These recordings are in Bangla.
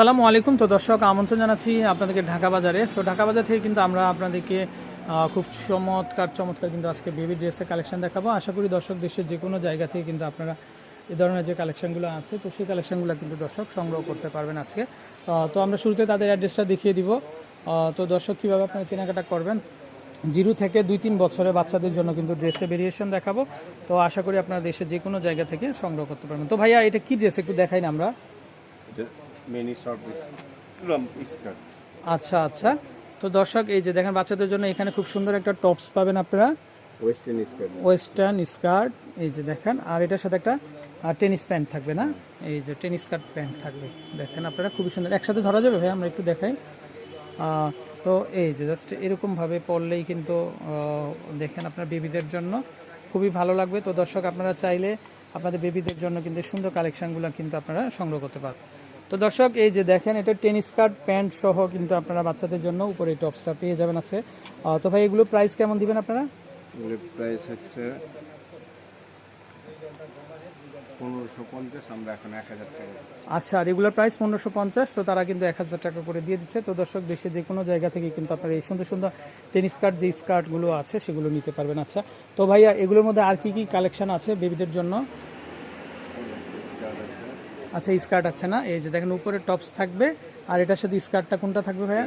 আসসালামু আলাইকুম। তো দর্শক, আমন্ত্রণ জানাচ্ছি আপনাদেরকে ঢাকা বাজারে। তো ঢাকা বাজার থেকে কিন্তু আমরা আপনাদেরকে খুব চমৎকার চমৎকার কিন্তু আজকে বেবি ড্রেসের কালেকশন দেখাবো। আশা করি দর্শক দেশের যে কোনো জায়গা থেকে কিন্তু আপনারা এ ধরনের যে কালেকশনগুলো আছে, তো সেই কালেকশনগুলো কিন্তু দর্শক সংগ্রহ করতে পারবেন আজকে। তো আমরা শুরুতে তাদের অ্যাড্রেসটা দেখিয়ে দিব। তো দর্শক, কীভাবে আপনারা কেনাকাটা করবেন? জিরো থেকে দুই তিন বছরের বাচ্চাদের জন্য কিন্তু ড্রেসে ভেরিয়েশন দেখাবো। তো আশা করি আপনারা দেশের যে কোনো জায়গা থেকে সংগ্রহ করতে পারবেন। তো ভাইয়া, এটা কি ড্রেস একটু দেখাই না আমরা। মিনি শর্ট লম্ব স্কার্ট আচ্ছা আচ্ছা। তো দর্শক এই যে দেখেন বাচ্চাদের জন্য এখানে খুব সুন্দর একটা টপস পাবেন আপনারা। ওয়েস্টার্ন স্কার্ট ওয়েস্টার্ন স্কার্ট এই যে দেখেন। আর এটার সাথে একটা টেনিস প্যান্ট থাকবে না? এই যে টেনিস স্কার্ট প্যান্ট থাকবে। দেখেন আপনারা খুবই সুন্দর। একসাথে ধরা যাবে ভাই আমরা একটু দেখাই। তো এই যে জাস্ট এরকমভাবে পরলেই কিন্তু দেখেন আপনার বেবিদের জন্য খুবই ভালো লাগবে। তো দর্শক আপনারা চাইলে আপনাদের বেবিদের জন্য কিন্তু সুন্দর কালেকশনগুলো কিন্তু আপনারা সংগ্রহ করতে পারবেন তো দর্শক এই যে দেখেন এটা টেনিস স্কার্ট প্যান্ট সহ কিন্তু আপনারা বাচ্চাদের জন্য উপরে টপসটা পেয়ে যাবেন আছে। তো ভাই এগুলো প্রাইস কেমন দিবেন আপনারা? এগুলোর প্রাইস হচ্ছে। আচ্ছা রেগুলার প্রাইস পনেরোশো পঞ্চাশ তো তারা কিন্তু এক হাজার টাকা করে দিয়ে দিচ্ছে। তো দর্শক দেশে যে কোনো জায়গা থেকে কিন্তু আপনারা এই সুন্দর সুন্দর টেনিস স্কার্ট যে স্কার্টগুলো আছে সেগুলো নিতে পারবেন। আচ্ছা তো ভাইয়া এগুলোর মধ্যে আর কি কি কালেকশন আছে বেবিদের জন্য? আচ্ছা স্কার্ট আছে না? এই যে দেখেন উপরে টপস থাকবে। আর এটার সাথে স্কার্টটা কোনটা থাকবে ভাইয়া?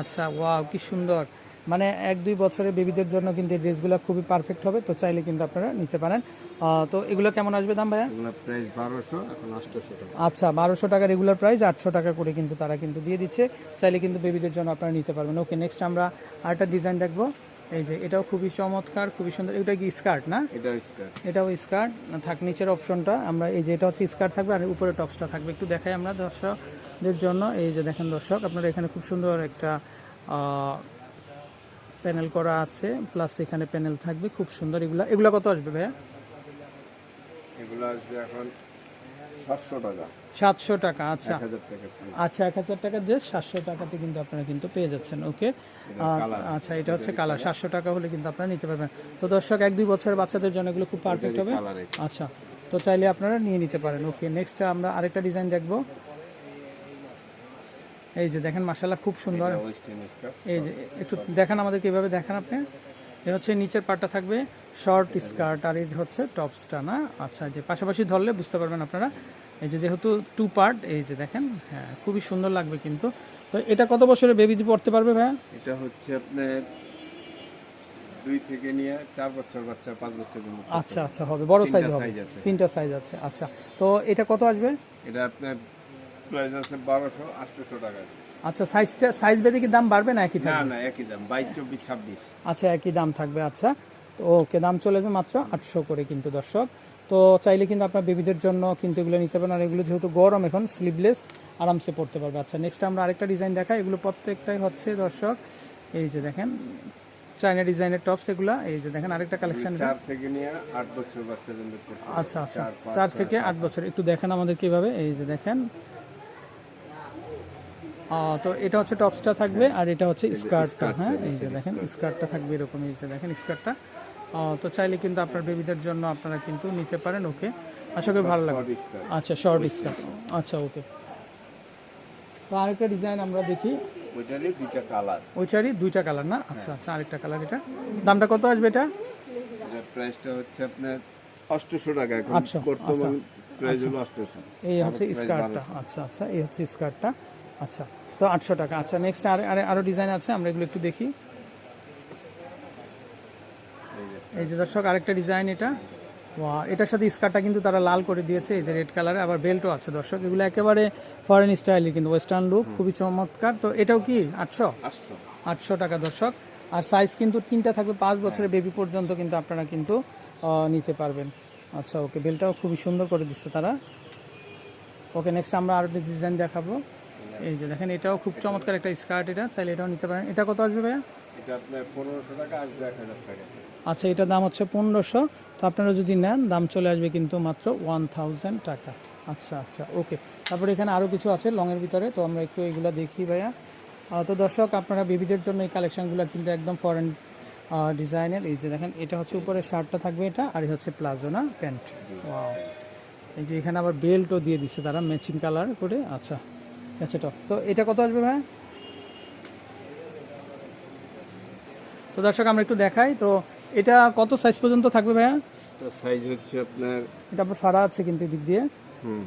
আচ্ছা ওয়াও কি সুন্দর। মানে এক দুই বছরের বেবিদের জন্য কিন্তু এই ড্রেসগুলো খুবই পারফেক্ট হবে তো চাইলে কিন্তু আপনারা নিতে পারেন। তো এগুলো কেমন আসবে দাম ভাইয়া? প্রাইস বারোশো এখন আটশোশো আচ্ছা বারোশো টাকা রেগুলার প্রাইস আটশো টাকা করে কিন্তু তারা কিন্তু দিয়ে দিচ্ছে। চাইলে কিন্তু বেবিদের জন্য আপনারা নিতে পারবেন। ওকে নেক্সট আমরা আরেকটা ডিজাইন দেখব। এই যে এটাও খুবই চমৎকার খুবই সুন্দর। এটা কি স্কার্ট না? এটা স্কার্ট। এটাও স্কার্ট। থাক নিচের অপশনটা আমরা এই যে এটা হচ্ছে স্কার্ট থাকবে আর উপরে টপসটা থাকবে। একটু দেখাই আমরা দর্শকদের জন্য। এই যে দেখেন দর্শক আপনারা এখানে খুব সুন্দর একটা প্যানেল করা আছে প্লাস এখানে প্যানেল থাকবে খুব সুন্দর। এগুলা এগুলা কত আসবে ভাইয়া? এগুলো আসবে এখন সাতশো টাকা। সাতশো টাকা আচ্ছা। আচ্ছা এক হাজার টাকা ড্রেস সাতশো টাকাতে কিন্তু আপনারা কিন্তু পেয়ে যাচ্ছেন ওকে? আচ্ছা এটা হচ্ছে কালার সাতশো টাকা হলে কিন্তু আপনারা নিতে পারবেন। তো দর্শক এক দুই বছরের বাচ্চাদের জন্য এগুলো খুব পারফেক্ট হবে। আচ্ছা তো চাইলে আপনারা নিয়ে নিতে পারেন ওকে? নেক্সট আমরা আরেকটা ডিজাইন দেখব। এই যে দেখেন মাসাল্লাহ খুব সুন্দর। এই যে একটু দেখান আমাদেরকে এভাবে দেখান আপনি। এ হচ্ছে নিচের পার্টটা থাকবে শর্ট স্কার্ট আর এই হচ্ছে টপসটা না? আচ্ছা যে পাশাপাশি ধরলে বুঝতে পারবেন আপনারা। এই যে যেহেতু টু পার্ট এই যে দেখেন হ্যাঁ খুবই সুন্দর লাগবে কিন্তু। তো এটা কত বছরের বেবি পড়তে পারবে ভাইয়া? এটা হচ্ছে আপনার দুই থেকে নিয়ে চার বছর বাচ্চা পাঁচ বছর আচ্ছা আচ্ছা হবে। বড় সাইজ হবে। আছে। তিনটা সাইজ আছে। আচ্ছা তো এটা কত আসবে? এটা আপনার প্রাইস আছে বারোশো আটশোশো টাকা। আচ্ছা সাইজটা সাইজ বেঁধে কি দাম বাড়বে না একই থাকবে? না একই দাম বাইশ চব্বিশ ছাব্বিশ। আচ্ছা একই দাম থাকবে আচ্ছা। তো ওকে দাম চলে যাবে মাত্র আটশো করে কিন্তু দর্শক। তো চাইলে কিন্তু আপনার বেবিদের জন্য কিন্তু এগুলো নিতে পারেন। আর এগুলো যেহেতু গরম এখন স্লিভলেস আরামসে পড়তে পারবে। আচ্ছা নেক্সট আমরা আরেকটা ডিজাইন দেখাই। এগুলো প্রত্যেকটাই হচ্ছে দর্শক এই যে দেখেন চাইনা ডিজাইনের টপস এগুলা এই যে দেখেন আরেকটা কালেকশন চার থেকে নিয়ে আট বছর বাচ্চা পর্যন্ত পড়তে পারে। আচ্ছা আচ্ছা চার, থেকে আট বছর একটু দেখেন আমাদের কীভাবে এই যে দেখেন। তো এটা হচ্ছে টপসটা থাকবে আর এটা হচ্ছে স্কার্টটা হ্যাঁ? এই যে দেখেন স্কার্টটা থাকবে এরকম এই যে দেখেন স্কার্টটা। তো চাইলে কিন্তু আপনার বেবিদের জন্য আপনারা কিন্তু নিতে পারেন ওকে? আশা করি ভালো লাগবে। আচ্ছা শর্ট স্কার্ট আচ্ছা ওকে। তো আরেকটা ডিজাইন আমরা দেখি। ওইটারই দুইটা কালার ওইটারই দুইটা কালার না? আচ্ছা আচ্ছা আরেকটা কালার এটা। দামটা কত আসবে এটা? প্রাইসটা হচ্ছে আপনার অষ্টশো টাকা এখন। বর্তমান প্রাইস হলো অষ্টশো। এই হচ্ছে স্কার্টটা। আচ্ছা আচ্ছা এই হচ্ছে স্কার্টটা। আচ্ছা। তো আটশো টাকা। আচ্ছা নেক্সট আর আর আরও ডিজাইন আছে আমরা এগুলো একটু দেখি। এই যে দর্শক আরেকটা ডিজাইন এটা। এটার সাথে স্কার্টটা কিন্তু তারা লাল করে দিয়েছে এই যে রেড কালারে আবার বেল্টও আছে দর্শক। এগুলো একেবারে ফরেন স্টাইলই কিন্তু ওয়েস্টার্ন লুক খুবই চমৎকার। তো এটাও কি আটশো? আটশো। আটশো টাকা দর্শক। আর সাইজ কিন্তু তিনটা থাকবে পাঁচ বছরের বেবি পর্যন্ত কিন্তু আপনারা কিন্তু নিতে পারবেন। আচ্ছা ওকে বেলটাও খুবই সুন্দর করে দিচ্ছে তারা। ওকে নেক্সট আমরা আরও ডিজাইন দেখাবো। এই যে দেখেন এটাও খুব চমৎকার একটা স্কার্ট এটা। চাইলে এটাও নিতে পারেন। এটা কত আসবে ভাইয়া? এটা আপনার পনেরোশো টাকা আসবে এক হাজার টাকা। আচ্ছা এটার দাম হচ্ছে পনেরোশো। তো আপনারা যদি নেন দাম চলে আসবে কিন্তু মাত্র ওয়ান থাউজেন্ড টাকা। আচ্ছা আচ্ছা ওকে। তারপরে এখানে আরও কিছু আছে লংয়ের ভিতরে। তো আমরা একটু এগুলো দেখি ভাইয়া। তো দর্শক আপনারা বেবিদের জন্য এই কালেকশনগুলো কিন্তু একদম ফরেন ডিজাইনের এই যে দেখেন এটা হচ্ছে উপরে শার্টটা থাকবে এটা আর এই হচ্ছে প্লাজো না? প্যান্ট। ওয়াও। এই যে এখানে আবার বেল্টও দিয়ে দিচ্ছে তারা ম্যাচিং কালার করে। আচ্ছা। আচ্ছা তো এটা কত আসবে ভাইয়া তো দর্শক আমরা একটু দেখাই। তো এটা কত সাইজ পর্যন্ত থাকবে ভাইয়া? সাইজ হচ্ছে আপনার এটা আবার ফাড়া আছে কিন্তু এদিক দিয়ে। হুম।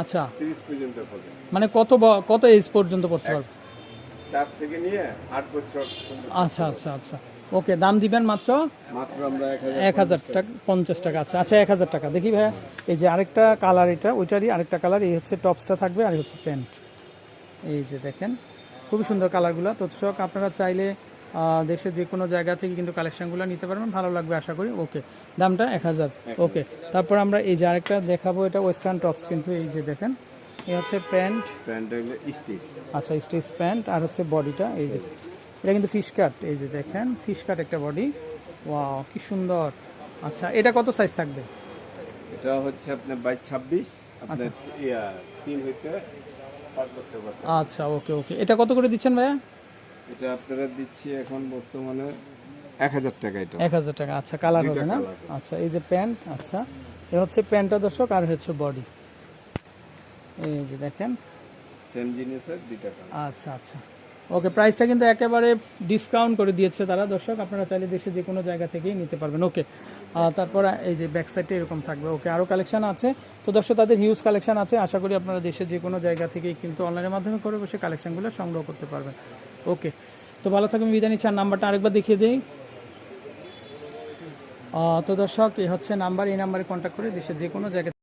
আচ্ছা। তিরিশ পর্যন্ত হবে। মানে কত কত এজ পর্যন্ত পড়তে পারবে? চার থেকে নিয়ে আট বছর পর্যন্ত। আচ্ছা আচ্ছা আচ্ছা। ওকে দাম দিবেন মাত্র এক হাজার টাকা পঞ্চাশ টাকা আচ্ছা আচ্ছা এক হাজার টাকা। দেখি ভাইয়া এই যে আরেকটা কালার এটা ওইটারই আরেকটা কালার এই হচ্ছে টপসটা থাকবে আর হচ্ছে প্যান্ট। এই যে দেখেন খুবই সুন্দর কালারগুলো। তো দর্শক আপনারা চাইলে দেশের যে কোনো জায়গা থেকে কিন্তু কালেকশনগুলো নিতে পারবেন ভালো লাগবে আশা করি। ওকে দামটা এক হাজার। ওকে তারপর আমরা এই যে আরেকটা দেখাবো এটা ওয়েস্টার্ন টপস কিন্তু এই যে দেখেন এই হচ্ছে প্যান্ট। প্যান্ট আচ্ছা স্টিচ প্যান্ট আর হচ্ছে বডিটা এই যে এটা কিন্তু ফিশ কাট এই যে দেখেন ফিশ কাট একটা বডি ওয়াও কি সুন্দর। আচ্ছা এটা কত সাইজ থাকবে? এটা হচ্ছে আপনার বাইশ ছাব্বিশ। আপনার ইয়া তিন হইতে বছর বাচ্চা আচ্ছা ওকে ওকে এটা কত করে দিচ্ছেন ভাইয়া? এটা আপনারা দিচ্ছি এখন বর্তমানে এক হাজার টাকা এটা। এক হাজার টাকা আচ্ছা কালার হবে না? আচ্ছা এই যে প্যান্ট আচ্ছা। এ হচ্ছে প্যান্টটা দর্শক আর হচ্ছে বডি এই যে দেখেন। সেম জিনিসের দুইটা আচ্ছা আচ্ছা। ওকে প্রাইসটা কিন্তু একেবারে ডিসকাউন্ট করে দিয়েছে তারা। দর্শক, আপনারা চাইলে দেশে যে কোনো জায়গা থেকেই নিতে পারবেন। ওকে তারপর এই যে ব্যাক সাইডটা এরকম থাকবে। ওকে আরও কালেকশন আছে। তো দর্শক, তাদের হিউজ কালেকশান আছে। আশা করি আপনারা দেশের যে কোনো জায়গা থেকেই কিন্তু অনলাইনের মাধ্যমে করে বসে কালেকশনগুলো সংগ্রহ করতে পারবেন। ওকে তো ভালো থাকবেন বিদায় নিচ্ছি। আর নাম্বারটা আরেকবার দেখিয়ে দিই। তো দর্শক এই হচ্ছে নাম্বার এই নাম্বারে কন্ট্যাক্ট করে দেশের যে কোনো জায়গা